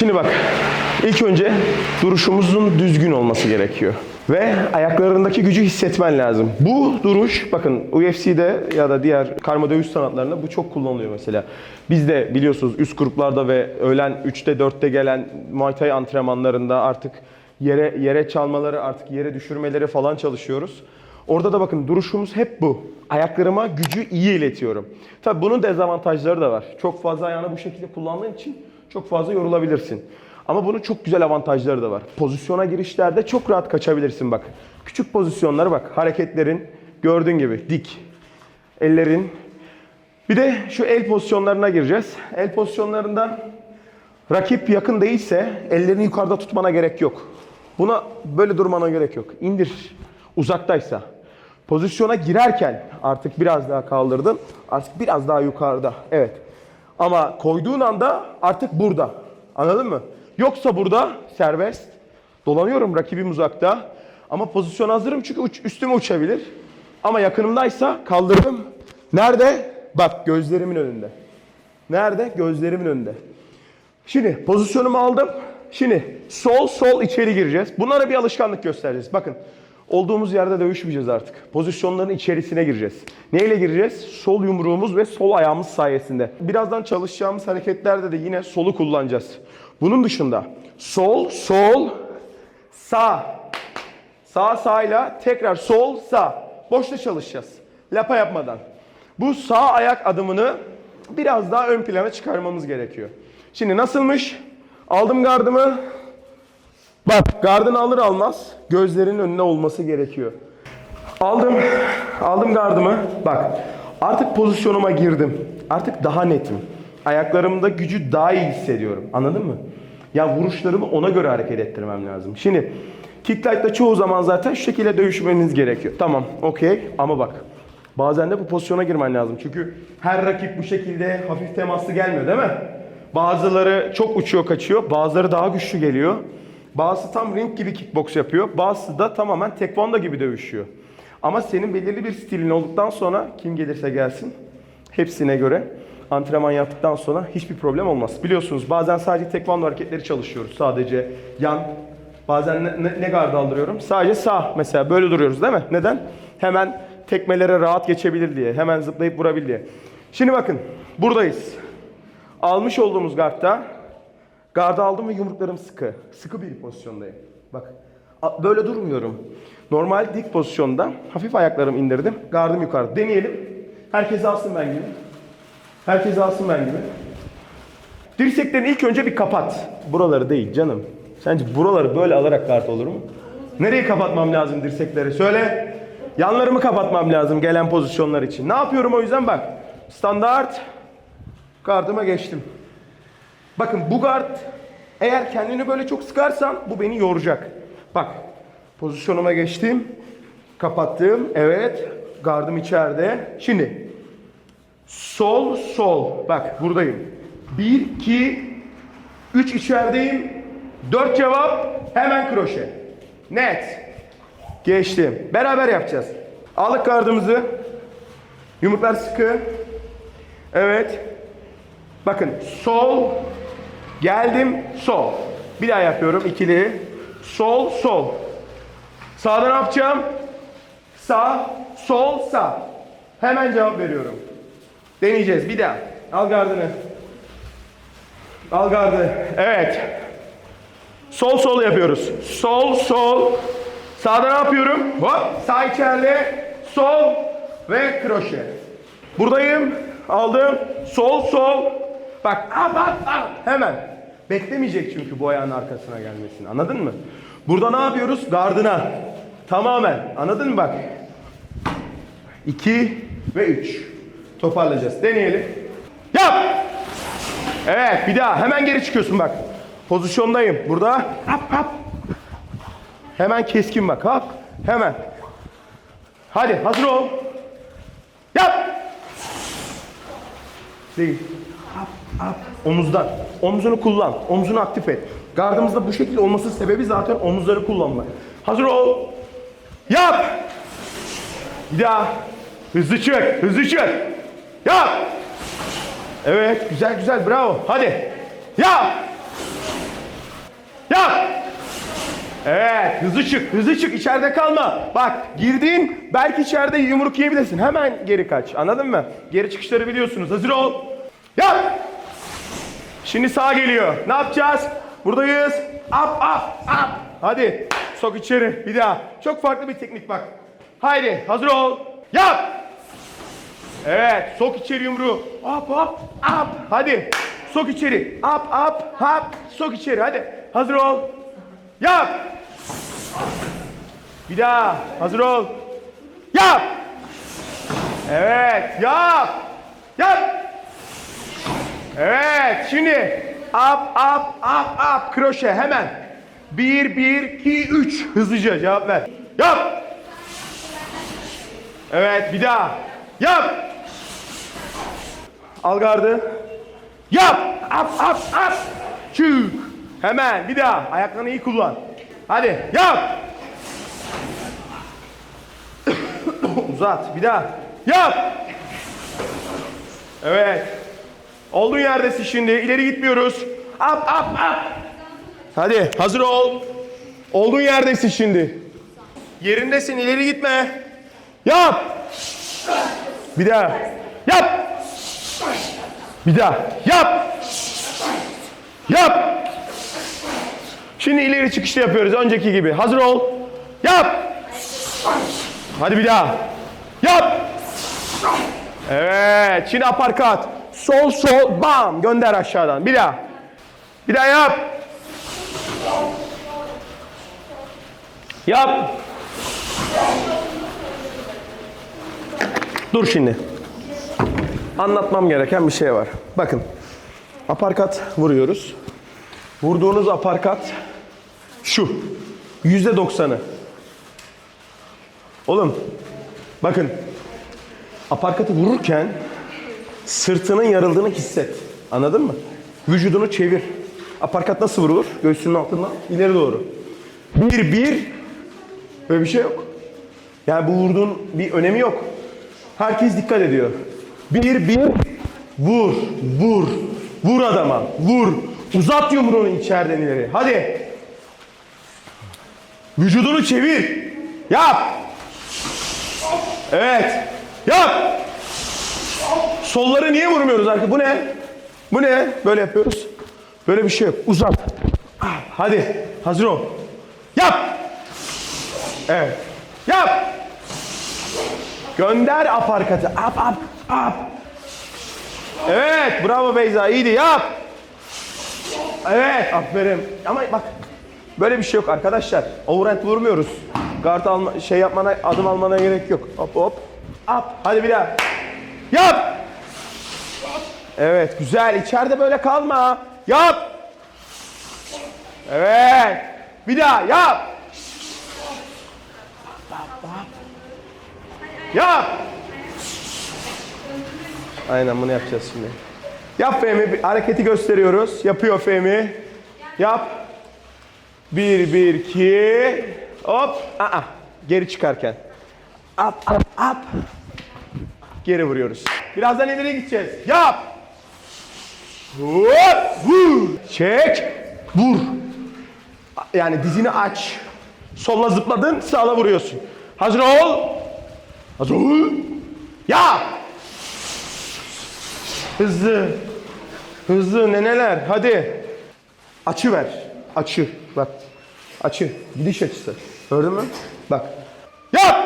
Şimdi bak. ilk önce duruşumuzun düzgün olması gerekiyor. Ve ayaklarındaki gücü hissetmen lazım. Bu duruş bakın UFC'de ya da diğer karma dövüş sanatlarında bu çok kullanılıyor mesela. Biz de biliyorsunuz üst gruplarda ve öğlen 3'te 4'te gelen Muay Thai antrenmanlarında artık yere yere çalmaları, artık yere düşürmeleri falan çalışıyoruz. Orada da bakın duruşumuz hep bu. Ayaklarıma gücü iyi iletiyorum. Tabi bunun dezavantajları da var. Çok fazla ayağını bu şekilde kullandığın için çok fazla yorulabilirsin. Ama bunun çok güzel avantajları da var. Pozisyona girişlerde çok rahat kaçabilirsin bak. Küçük pozisyonları bak. Hareketlerin gördüğün gibi dik. Ellerin. Bir de şu el pozisyonlarına gireceğiz. El pozisyonlarında rakip yakın değilse ellerini yukarıda tutmana gerek yok. Buna böyle durmana gerek yok. İndir. Uzaktaysa. Pozisyona girerken artık biraz daha kaldırdın. Artık biraz daha yukarıda. Evet. Ama koyduğun anda artık burada. Anladın mı? Yoksa burada serbest. Dolanıyorum rakibim uzakta. Ama pozisyon hazırım çünkü uç, üstüme uçabilir. Ama yakınımdaysa kaldırdım. Nerede? Bak gözlerimin önünde. Nerede? Gözlerimin önünde. Şimdi pozisyonumu aldım. Şimdi sol sol içeri gireceğiz. Bunlara bir alışkanlık göstereceğiz. Bakın olduğumuz yerde dövüşmeyeceğiz artık. Pozisyonların içerisine gireceğiz. Neyle gireceğiz? Sol yumruğumuz ve sol ayağımız sayesinde. Birazdan çalışacağımız hareketlerde de yine solu kullanacağız. Bunun dışında sol sol sağ sağ sağıyla tekrar sol sağ. Boşta çalışacağız. Lapa yapmadan. Bu sağ ayak adımını biraz daha ön plana çıkarmamız gerekiyor. Şimdi nasılmış? Aldım gardımı. Bak gardını alır almaz gözlerin önüne olması gerekiyor. Aldım. Aldım gardımı. Bak artık pozisyonuma girdim. Artık daha netim. Ayaklarımda gücü daha iyi hissediyorum. Anladın mı? Ya vuruşlarımı ona göre hareket ettirmem lazım. Şimdi kicklight'ta çoğu zaman zaten şu şekilde dövüşmeniz gerekiyor. Tamam, okey ama bak. Bazen de bu pozisyona girmen lazım. Çünkü her rakip bu şekilde hafif temaslı gelmiyor değil mi? Bazıları çok uçuyor kaçıyor. Bazıları daha güçlü geliyor. Bazısı tam ring gibi kickbox yapıyor. Bazısı da tamamen tekvando gibi dövüşüyor. Ama senin belirli bir stilin olduktan sonra kim gelirse gelsin hepsine göre antrenman yaptıktan sonra hiçbir problem olmaz. Biliyorsunuz bazen sadece tekvando hareketleri çalışıyoruz. Sadece yan bazen ne, ne, ne aldırıyorum? Sadece sağ mesela böyle duruyoruz değil mi? Neden? Hemen tekmelere rahat geçebilir diye. Hemen zıplayıp vurabilir diye. Şimdi bakın buradayız. Almış olduğumuz gardta gardı aldım ve yumruklarım sıkı. Sıkı bir pozisyondayım. Bak böyle durmuyorum. Normal dik pozisyonda hafif ayaklarımı indirdim. Gardım yukarı. Deneyelim. Herkes alsın ben gibi. Herkes alsın ben gibi. Dirseklerini ilk önce bir kapat. Buraları değil canım. Sence buraları böyle alarak kart olur mu? Nereyi kapatmam lazım dirsekleri? Söyle. Yanlarımı kapatmam lazım gelen pozisyonlar için. Ne yapıyorum o yüzden bak. Standart. Gardıma geçtim. Bakın bu gard eğer kendini böyle çok sıkarsan bu beni yoracak. Bak pozisyonuma geçtim. Kapattım. Evet. Gardım içeride. Şimdi sol sol. Bak buradayım. 1 2 3 içerideyim. 4 cevap. Hemen kroşe. Net. Geçtim. Beraber yapacağız. Aldık gardımızı. Yumruklar sıkı. Evet. Bakın sol geldim sol. Bir daha yapıyorum ikili. Sol sol. Sağda ne yapacağım? Sağ sol sağ. Hemen cevap veriyorum. Deneyeceğiz bir daha. Al gardını. Al gardı. Evet. Sol sol yapıyoruz. Sol sol. Sağda ne yapıyorum? Hop. Sağ içeride. Sol ve kroşe. Buradayım. Aldım. Sol sol. Bak at at at. Hemen. Beklemeyecek çünkü bu ayağın arkasına gelmesini. Anladın mı? Burada ne yapıyoruz? Gardına. Tamamen. Anladın mı bak? 2 ve 3. Toparlayacağız. Deneyelim. Yap. Evet bir daha. Hemen geri çıkıyorsun bak. Pozisyondayım. Burada. Hop hop. Hemen keskin bak. Hop. Hemen. Hadi hazır ol. Yap. Değil. Omuzdan. Omzunu kullan. Omzunu aktif et. Gardımızda bu şekilde olması sebebi zaten omuzları kullanmak. Hazır ol. Yap. Bir daha. Hızlı çık. Hızlı çık. Yap. Evet. Güzel güzel. Bravo. Hadi. Yap. Evet, hızlı çık, hızlı çık, içeride kalma. Bak, girdin, belki içeride yumruk yiyebilirsin. Hemen geri kaç, anladın mı? Geri çıkışları biliyorsunuz, hazır ol. Yap! Şimdi sağ geliyor. Ne yapacağız? Buradayız. Up, up, up. Hadi, sok içeri, bir daha. Çok farklı bir teknik bak. Haydi, hazır ol. Yap! Evet, sok içeri yumruğu. Up, up, up. Hadi, sok içeri. Up, up, up. Sok içeri, hadi. Hazır ol. Yap. Bir daha. Hazır ol. Yap. Evet. Yap. Yap. Evet. Şimdi. Up, up, up, up. Kroşe hemen. Bir, bir, iki, üç. Hızlıca cevap ver. Yap. Evet. Bir daha. Yap. Al gardı. Yap. Up, up, up. Çık. Hemen bir daha. Ayaklarını iyi kullan. Hadi yap. Uzat. Bir daha. Yap. Evet. Olduğun yerdesin şimdi. İleri gitmiyoruz. Up, up, up. Hadi hazır ol. Olduğun yerdesin şimdi. Yerindesin. ileri gitme. Yap. Bir daha. Yap. Bir daha. Yap. Yap. Şimdi ileri çıkışta yapıyoruz önceki gibi. Hazır ol. Yap. Hadi bir daha. Yap. Evet. Şimdi aparkat. Sol sol bam gönder aşağıdan. Bir daha. Bir daha yap. Yap. Dur şimdi. Anlatmam gereken bir şey var. Bakın. Aparkat vuruyoruz. Vurduğunuz aparkat şu. Yüzde doksanı. Oğlum bakın aparkatı vururken sırtının yarıldığını hisset. Anladın mı? Vücudunu çevir. Aparkat nasıl vurulur? Göğsünün altından ileri doğru. Bir bir böyle bir şey yok. Yani bu vurduğun bir önemi yok. Herkes dikkat ediyor. Bir bir vur vur vur adama vur. Uzat yumruğunu içeriden ileri. Hadi. Vücudunu çevir. Yap. Evet. Yap. Solları niye vurmuyoruz artık? Bu ne? Bu ne? Böyle yapıyoruz. Böyle bir şey yok. Uzat. Hadi. Hazır ol. Yap. Evet. Yap. Gönder aparkatı. Up up up. Evet. Bravo Beyza. İyiydi. Yap. Evet. Aferin. Ama bak. Böyle bir şey yok arkadaşlar. Overhand vurmuyoruz. Guard alma, şey yapmana, adım almana gerek yok. Hop hop. Up. Hadi bir daha. Yap. Evet güzel. İçeride böyle kalma. Yap. Evet. Bir daha yap. Yap. Aynen bunu yapacağız şimdi. Yap Fehmi. Hareketi gösteriyoruz. Yapıyor Fehmi. Yap. Bir, bir, iki. Hop. Aa, geri çıkarken. Up, up, up. Geri vuruyoruz. Birazdan ileri gideceğiz. Yap. Hop, vur. Çek. Vur. Yani dizini aç. Solla zıpladın, sağla vuruyorsun. Hazır ol. Hazır ol. Yap. Hızlı. Hızlı neneler. Hadi. Açı ver. Açı. Bak. Açı. Gidiş açısı. Gördün mü? Bak. Yap.